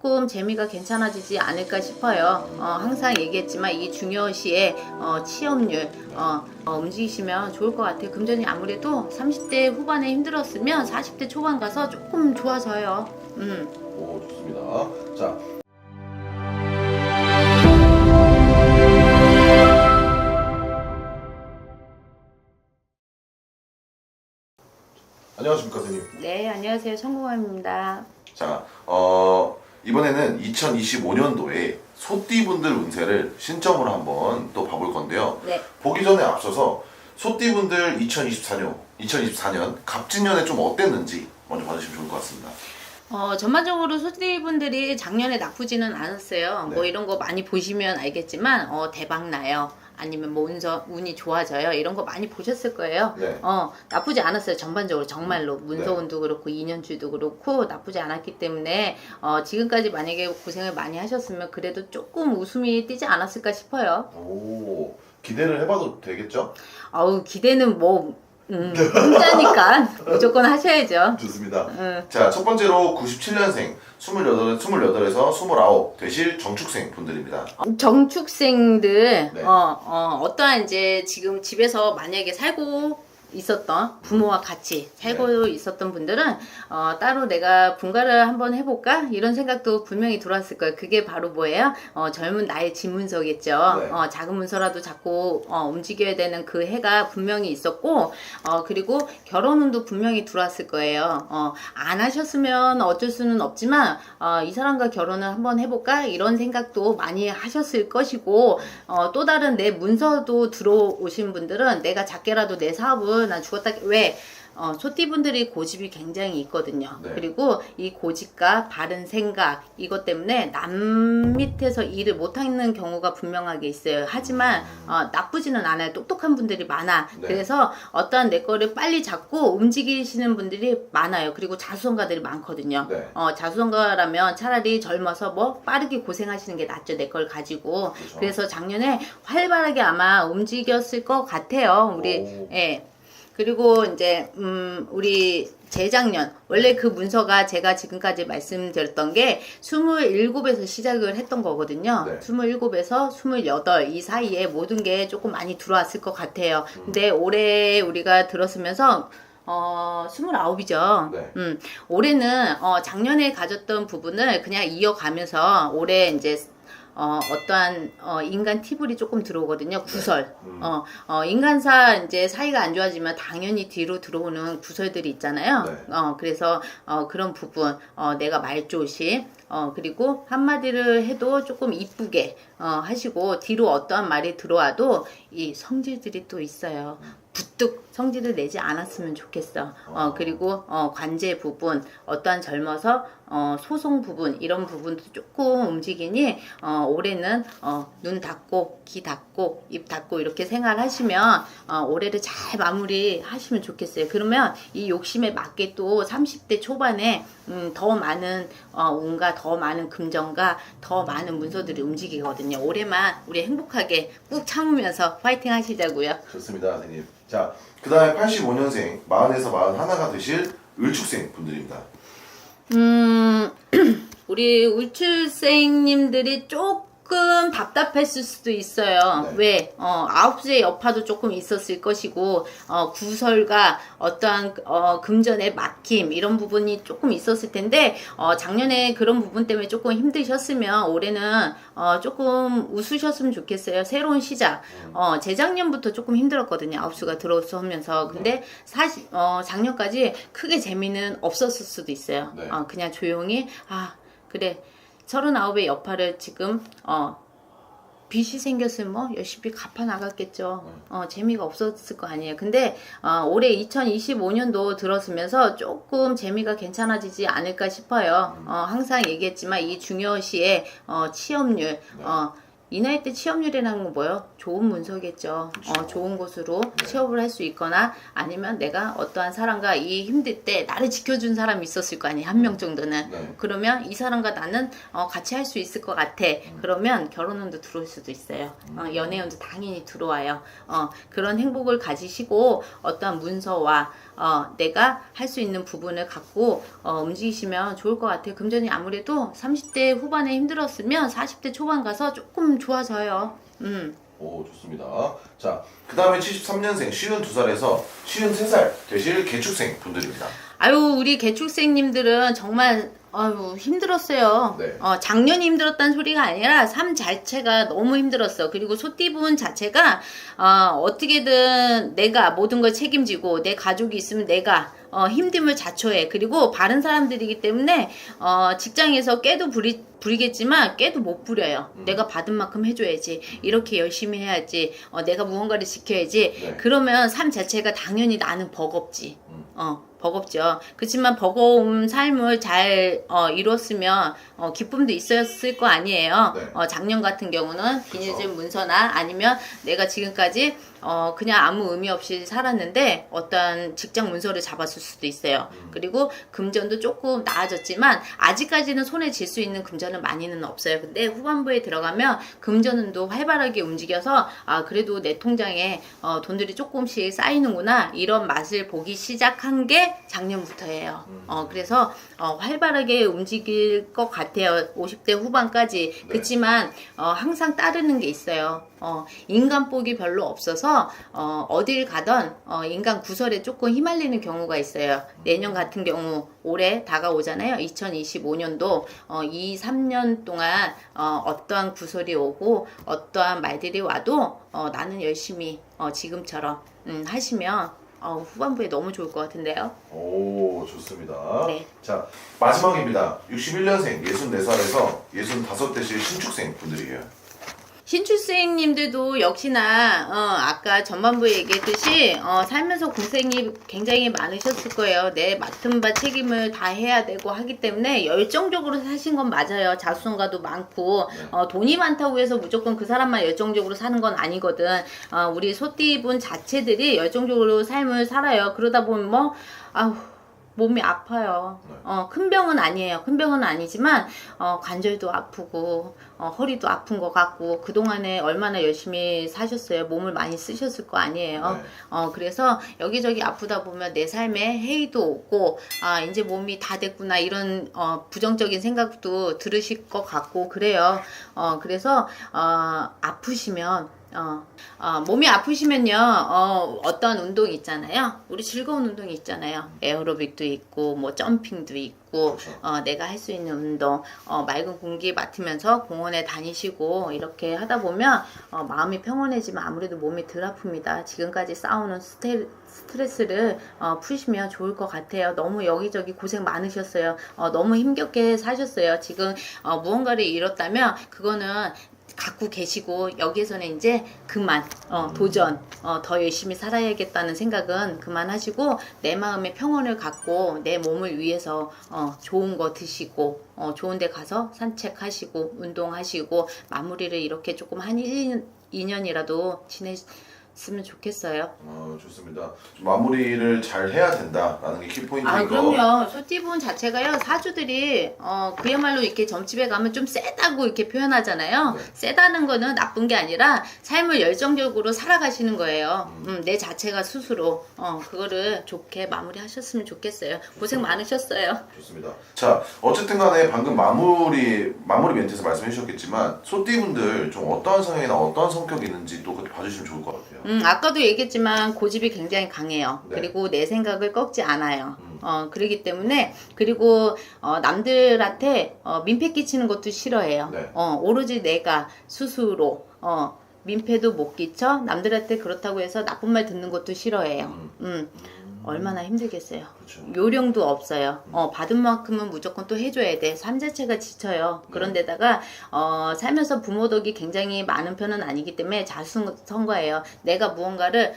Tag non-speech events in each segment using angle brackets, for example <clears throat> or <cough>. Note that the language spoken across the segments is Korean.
조금 재미가 괜찮아지지 않을까 싶어요. 어, 항상 얘기했지만 이 중요시에 어, 취업률 어, 어, 움직이시면 좋을 것 같아요. 금전이 아무래도 30대 후반에 힘들었으면 40대 초반 가서 조금 좋아져요. 음. 오 좋습니다. 자. 안녕하십니까 선생님. 네, 안녕하세요. 청공함입니다. 자, 어, 이번에는 2025년도에 소띠분들 운세를 신점으로 한번 또 봐볼 건데요. 네. 보기 전에 앞서서 소띠분들 2024년, 2024년 갑진년에 좀 어땠는지 먼저 봐주시면 좋을 것 같습니다. 어, 전반적으로 소띠분들이 작년에 나쁘지는 않았어요. 네. 뭐 이런 거 많이 보시면 알겠지만, 어, 대박 나요. 아니면 뭐 운서, 운이 좋아져요. 이런 거 많이 보셨을 거예요. 네. 어, 나쁘지 않았어요. 전반적으로 정말로. 문서운도 그렇고, 인연주도 그렇고, 나쁘지 않았기 때문에, 어, 지금까지 만약에 고생을 많이 하셨으면 그래도 조금 웃음이 띄지 않았을까 싶어요. 오, 기대를 해봐도 되겠죠? 아우, 기대는 뭐, 음, 혼자니까 무조건 하셔야죠. 좋습니다. 음. 자, 첫 번째로 97년생, 28, 28에서 29 되실 정축생 분들입니다. 정축생들 네. 어, 어, 어떠한 이제 지금 집에서 만약에 살고 있었던 부모와 같이 살고 네. 있었던 분들은 어, 따로 내가 분가를 한번 해볼까 이런 생각도 분명히 들어왔을 거예요. 그게 바로 뭐예요? 어, 젊은 나의 집문서겠죠. 네. 어, 작은 문서라도 자꾸 어, 움직여야 되는 그 해가 분명히 있었고 어, 그리고 결혼운도 분명히 들어왔을 거예요. 어, 안 하셨으면 어쩔 수는 없지만 어, 이 사람과 결혼을 한번 해볼까 이런 생각도 많이 하셨을 것이고 어, 또 다른 내 문서도 들어오신 분들은 내가 작게라도 내 사업을 난 죽었다 왜 어, 소띠분들이 고집이 굉장히 있거든요. 네. 그리고 이 고집과 바른 생각 이것 때문에 남 밑에서 일을 못하는 경우가 분명하게 있어요. 하지만 어, 나쁘지는 않아요. 똑똑한 분들이 많아. 네. 그래서 어떠한 내 거를 빨리 잡고 움직이시는 분들이 많아요. 그리고 자수성가들이 많거든요. 네. 어, 자수성가라면 차라리 젊어서 뭐 빠르게 고생하시는 게 낫죠. 내 걸 가지고. 그렇죠. 그래서 작년에 활발하게 아마 움직였을 것 같아요. 우리 오. 예. 그리고 이제 음 우리 재작년 원래 그 문서가 제가 지금까지 말씀드렸던 게 27에서 시작을 했던 거거든요. 네. 27에서 28 이 사이에 모든 게 조금 많이 들어왔을 것 같아요. 음. 근데 올해 우리가 들었으면서 어, 29이죠. 네. 음, 올해는, 어, 작년에 가졌던 부분을 그냥 이어가면서 올해 이제, 어, 어떠한, 어, 인간 팁을이 조금 들어오거든요. 구설. 음. 어, 어, 인간사 이제 사이가 안 좋아지면 당연히 뒤로 들어오는 구설들이 있잖아요. 네. 어, 그래서, 어, 그런 부분, 어, 내가 말조심, 어, 그리고 한마디를 해도 조금 이쁘게, 어, 하시고, 뒤로 어떠한 말이 들어와도 이 성질들이 또 있어요. 부뚝 성질을 내지 않았으면 좋겠어. 어, 그리고, 어, 관제 부분, 어떠한 젊어서, 어, 소송 부분, 이런 부분도 조금 움직이니, 어, 올해는, 어, 눈 닫고, 귀 닫고, 입 닫고, 이렇게 생활하시면, 어, 올해를 잘 마무리 하시면 좋겠어요. 그러면 이 욕심에 맞게 또 30대 초반에, 음, 더 많은, 어, 운과 더 많은 금전과 더 많은 문서들이 움직이거든요. 올해만 우리 행복하게 꾹 참으면서 파이팅 하시자고요. 좋습니다, 선생님. 자, 그 다음에 85년생, 40에서 41가 되실 을축생 분들입니다. 음, <clears throat> 우리 울출생님들이 조금 답답했을 수도 있어요. 네. 왜? 어, 아홉 수의 여파도 조금 있었을 것이고, 어, 구설과 어떠한, 어, 금전의 막힘, 이런 부분이 조금 있었을 텐데, 어, 작년에 그런 부분 때문에 조금 힘드셨으면, 올해는, 어, 조금 웃으셨으면 좋겠어요. 새로운 시작. 어, 재작년부터 조금 힘들었거든요. 아홉 수가 들어서면서. 근데 사실, 어, 작년까지 크게 재미는 없었을 수도 있어요. 네. 어, 그냥 조용히, 아, 그래. 서른아홉의 여파를 지금, 어, 빚이 생겼으면 뭐 열심히 갚아 나갔겠죠. 어, 재미가 없었을 거 아니에요. 근데 어, 올해 2025년도 들었으면서 조금 재미가 괜찮아지지 않을까 싶어요. 어, 항상 얘기했지만 이 중요시에 어, 취업률, 어, 이 나이 때 취업률이라는 건 뭐예요? 좋은 문서겠죠. 어, 좋은 곳으로 취업을 할 수 있거나 아니면 내가 어떠한 사람과 이 힘들 때 나를 지켜준 사람이 있었을 거 아니에요. 한 명 정도는. 네. 그러면 이 사람과 나는 어, 같이 할 수 있을 것 같아. 그러면 결혼운도 들어올 수도 있어요. 어, 연애운도 당연히 들어와요. 어, 그런 행복을 가지시고 어떠한 문서와 어, 내가 할 수 있는 부분을 갖고 어, 움직이시면 좋을 것 같아요. 금전이 아무래도 30대 후반에 힘들었으면 40대 초반 가서 조금 좋아져요. 음. 오 좋습니다. 자, 그 다음에 73년생 52살에서 53살 되실 개축생 분들입니다. 아유 우리 개축생님들은 정말 아유 힘들었어요. 네. 어, 작년이 힘들었다는 소리가 아니라 삶 자체가 너무 힘들었어. 그리고 소띠분 자체가 어, 어떻게든 내가 모든 걸 책임지고 내 가족이 있으면 내가 어, 힘듦을 자초해. 그리고 바른 사람들이기 때문에 어, 직장에서 깨도 부리, 부리겠지만 깨도 못 부려요. 음. 내가 받은 만큼 해줘야지. 이렇게 열심히 해야지. 어, 내가 무언가를 지켜야지. 네. 그러면 삶 자체가 당연히 나는 버겁지. 음. 어, 버겁죠. 그렇지만 버거운 삶을 잘 어, 이뤘으면 어, 기쁨도 있었을 거 아니에요. 네. 어, 작년 같은 경우는. 비닐즈 문서나 아니면 내가 지금까지 어, 그냥 아무 의미 없이 살았는데 어떤 직장 문서를 잡았을 수도 있어요. 음. 그리고 금전도 조금 나아졌지만 아직까지는 손에 쥘수 있는 금전은 많이는 없어요. 근데 후반부에 들어가면 금전운도 활발하게 움직여서 아 그래도 내 통장에 어, 돈들이 조금씩 쌓이는구나 이런 맛을 보기 시작한 게 작년부터예요. 음. 어, 그래서 어, 활발하게 움직일 것 같아요. 50대 후반까지. 네. 그렇지만 어, 항상 따르는 게 있어요. 어, 인간복이 별로 없어서 어, 어딜 가던 어, 인간 구설에 조금 휘말리는 경우가 있어요. 내년 같은 경우 올해 다가오잖아요. 2025년도 어, 2, 3년 동안 어, 어떠한 구설이 오고 어떠한 말들이 와도 어, 나는 열심히 어, 지금처럼 음, 하시면 어, 후반부에 너무 좋을 것 같은데요. 오 좋습니다. 네. 자 마지막입니다. 61년생 64살에서 65 되실 신축생 분들이에요. 신출생님들도 역시나 어, 아까 전반부에 얘기했듯이 어, 살면서 고생이 굉장히 많으셨을 거예요. 내 맡은 바 책임을 다 해야 되고 하기 때문에 열정적으로 사신 건 맞아요. 자수성가도 많고 네. 어, 돈이 많다고 해서 무조건 그 사람만 열정적으로 사는 건 아니거든. 어, 우리 소띠분 자체들이 열정적으로 삶을 살아요. 그러다 보면 뭐 아우 몸이 아파요. 네. 어, 큰 병은 아니에요. 큰 병은 아니지만, 어, 관절도 아프고, 어, 허리도 아픈 것 같고, 그 동안에 얼마나 열심히 사셨어요. 몸을 많이 쓰셨을 거 아니에요. 네. 어, 그래서 여기저기 아프다 보면 내 삶에 해이도 오고, 아, 이제 몸이 다 됐구나, 이런, 어, 부정적인 생각도 들으실 것 같고, 그래요. 어, 그래서, 어, 아프시면, 어, 어, 몸이 아프시면요, 어, 어떤 운동 있잖아요. 우리 즐거운 운동이 있잖아요. 에어로빅도 있고, 뭐, 점핑도 있고, 그렇죠. 어, 내가 할 수 있는 운동, 어, 맑은 공기 맡으면서 공원에 다니시고, 이렇게 하다 보면, 어, 마음이 평온해지면 아무래도 몸이 덜 아픕니다. 지금까지 쌓아오는 스테, 스트레스를, 어, 푸시면 좋을 것 같아요. 너무 여기저기 고생 많으셨어요. 어, 너무 힘겹게 사셨어요. 지금, 어, 무언가를 잃었다면, 그거는 갖고 계시고 여기에서는 이제 그만 어, 도전 어, 더 열심히 살아야겠다는 생각은 그만하시고 내 마음의 평온을 갖고 내 몸을 위해서 어, 좋은 거 드시고 어, 좋은 데 가서 산책하시고 운동하시고 마무리를 이렇게 조금 한 1, 2년이라도 지 냈으면 좋겠어요. 어, 좋습니다. 좀 마무리를 잘 해야 된다라는 게 키포인트인 아 거. 그럼요 소띠분 자체가요 사주들이 어 그야말로 이렇게 점집에 가면 좀 세다고 이렇게 표현하잖아요 네. 세다는 거는 나쁜 게 아니라 삶을 열정적으로 살아가시는 거예요 음, 내 자체가 스스로 어 그거를 좋게 마무리 하셨으면 좋겠어요 고생 많으셨어요 좋습니다. 자, 어쨌든 간에 방금 마무리 마무리 멘트에서 말씀해 주셨겠지만 소띠분들 좀 어떠한 성향이나 어떠한 성격이 있는지 또 그때 봐주시면 좋을 것 같아요. 음, 아까도 얘기했지만 고집이 굉장히 강해요. 네. 그리고 내 생각을 꺾지 않아요. 음. 어, 그러기 때문에, 그리고, 어, 남들한테, 어, 민폐 끼치는 것도 싫어해요. 네. 어, 오로지 내가 스스로, 어, 민폐도 못 끼쳐, 남들한테 그렇다고 해서 나쁜 말 듣는 것도 싫어해요. 음. 음, 얼마나 힘들겠어요. 그렇죠. 요령도 없어요. 어, 받은 만큼은 무조건 또 해줘야 돼. 삶 자체가 지쳐요. 네. 그런데다가, 어, 살면서 부모 덕이 굉장히 많은 편은 아니기 때문에 자수성가예요. 내가 무언가를,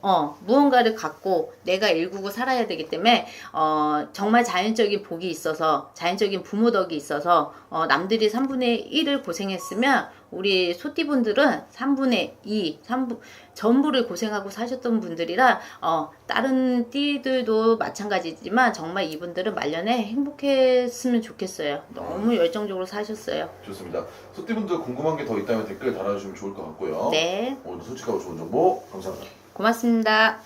어, 무언가를 갖고 내가 일구고 살아야 되기 때문에, 어, 정말 자연적인 복이 있어서, 자연적인 부모 덕이 있어서, 어, 남들이 3분의 1을 고생했으면, 우리 소띠분들은 3분의 2, 3분, 전부를 고생하고 사셨던 분들이라, 어, 다른 띠들도 마찬가지지만, 정말 이분들은 말년에 행복했으면 좋겠어요. 너무 열정적으로 사셨어요. 좋습니다. 소띠분들 궁금한 게 더 있다면 댓글 달아주시면 좋을 것 같고요. 네, 오늘 솔직하고 좋은 정보 감사합니다. 고맙습니다.